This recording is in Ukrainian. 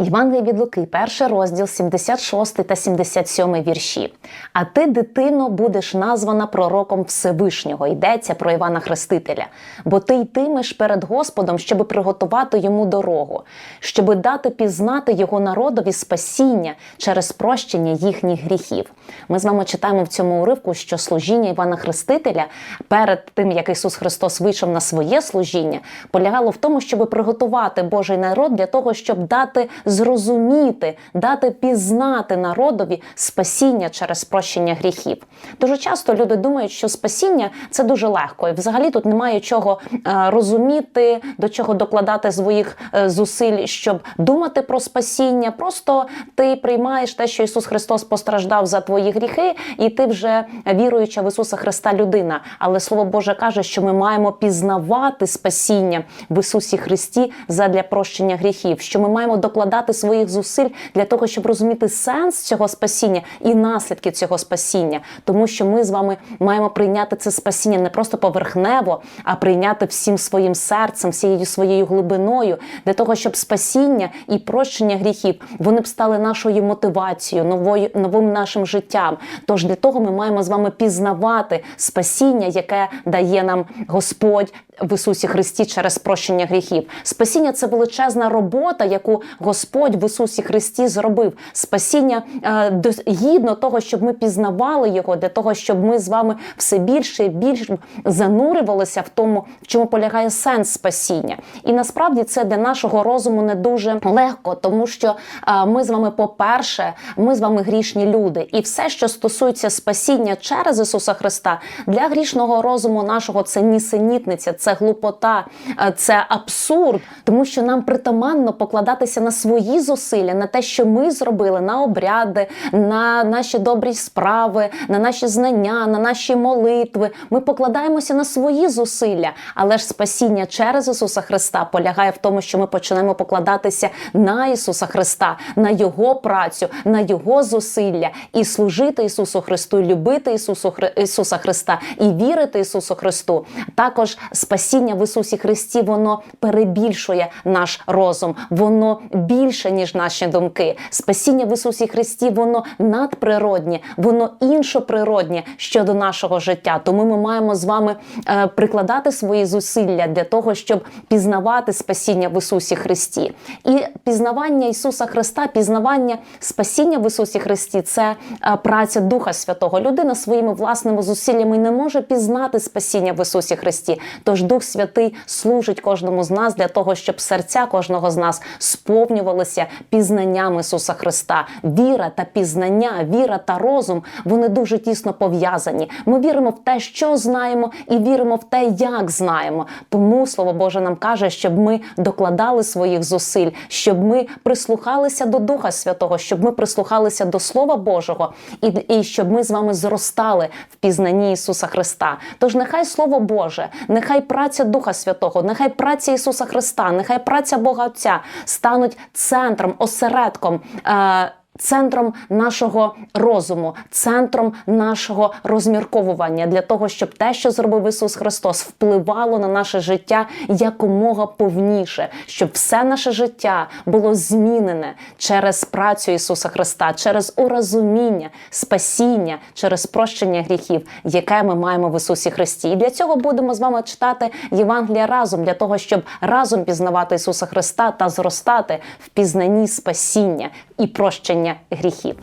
Євангелія від Луки, перший розділ, 76 та 77 вірші. А ти, дитино, будеш названа пророком Всевишнього. Йдеться про Івана Хрестителя. Бо ти йтимеш перед Господом, щоб приготувати йому дорогу, щоб дати пізнати його народові спасіння через прощення їхніх гріхів. Ми з вами читаємо в цьому уривку, що служіння Івана Хрестителя перед тим, як Ісус Христос вийшов на своє служіння, полягало в тому, щоб приготувати Божий народ для того, щоб дати зрозуміти, дати пізнати народові спасіння через прощення гріхів. Дуже часто люди думають, що спасіння це дуже легко, і взагалі тут немає чого е, розуміти, до чого докладати своїх е, зусиль, щоб думати про спасіння. Просто ти приймаєш те, що Ісус Христос постраждав за твої гріхи, і ти вже віруюча в Ісуса Христа людина. Але Слово Боже каже, що ми маємо пізнавати спасіння в Ісусі Христі задля прощення гріхів, що ми маємо докладати своїх зусиль для того, щоб розуміти сенс цього спасіння і наслідки цього спасіння, тому що ми з вами маємо прийняти це спасіння не просто поверхнево, а прийняти всім своїм серцем, всією своєю глибиною, для того, щоб спасіння і прощення гріхів вони б стали нашою мотивацією, новою новим нашим життям. Тож для того ми маємо з вами пізнавати спасіння, яке дає нам Господь в Ісусі Христі через прощення гріхів. Спасіння це величезна робота, яку Господь в Ісусі Христі зробив. Спасіння е, гідно того, щоб ми пізнавали його, для того, щоб ми з вами все більше і більше занурювалися в тому, в чому полягає сенс спасіння. І насправді це для нашого розуму не дуже легко, тому що е, ми з вами, по-перше, ми з вами грішні люди, і все, що стосується спасіння через Ісуса Христа, для грішного розуму нашого це нісенітниця, це глупота, е, це абсурд, тому що нам притаманно покладатися на свої зусилля, на те, що ми зробили, на обряди, на наші добрі справи, на наші знання, на наші молитви. Ми покладаємося на свої зусилля, але ж спасіння через Ісуса Христа полягає в тому, що ми почнемо покладатися на Ісуса Христа, на Його працю, на Його зусилля і служити Ісусу Христу, любити Ісусу Ісуса Христа і вірити Ісусу Христу. Також спасіння в Ісусі Христі воно перебільшує наш розум, воно більше ніж наші думки. Спасіння в Ісусі Христі воно надприроднє, воно іншоприроднє щодо нашого життя. Тому ми маємо з вами е, прикладати свої зусилля для того, щоб пізнавати спасіння в Ісусі Христі. І пізнавання Ісуса Христа, пізнавання спасіння в Ісусі Христі це е, праця Духа Святого. Людина своїми власними зусиллями не може пізнати спасіння в Ісусі Христі. Тож Дух Святий служить кожному з нас для того, щоб серця кожного з нас сповнювалися пізнанням Ісуса Христа. Віра та пізнання, віра та розум вони дуже тісно пов'язані. Ми віримо в те, що знаємо, і віримо в те, як знаємо. Тому Слово Боже нам каже, щоб ми докладали своїх зусиль, щоб ми прислухалися до Духа Святого, щоб ми прислухалися до Слова Божого, і, і щоб ми з вами зростали в пізнанні Ісуса Христа. Тож нехай Слово Боже, нехай праця Духа Святого, нехай праця Ісуса Христа, нехай праця Бога Отця стануть центром, осередком. Е- Центром нашого розуму, центром нашого розмірковування для того, щоб те, що зробив Ісус Христос, впливало на наше життя якомога повніше, щоб все наше життя було змінене через працю Ісуса Христа, через урозуміння, спасіння, через прощення гріхів, яке ми маємо в Ісусі Христі. І для цього будемо з вами читати Євангелія разом, для того, щоб разом пізнавати Ісуса Христа та зростати в пізнанні спасіння і прощення гріхів.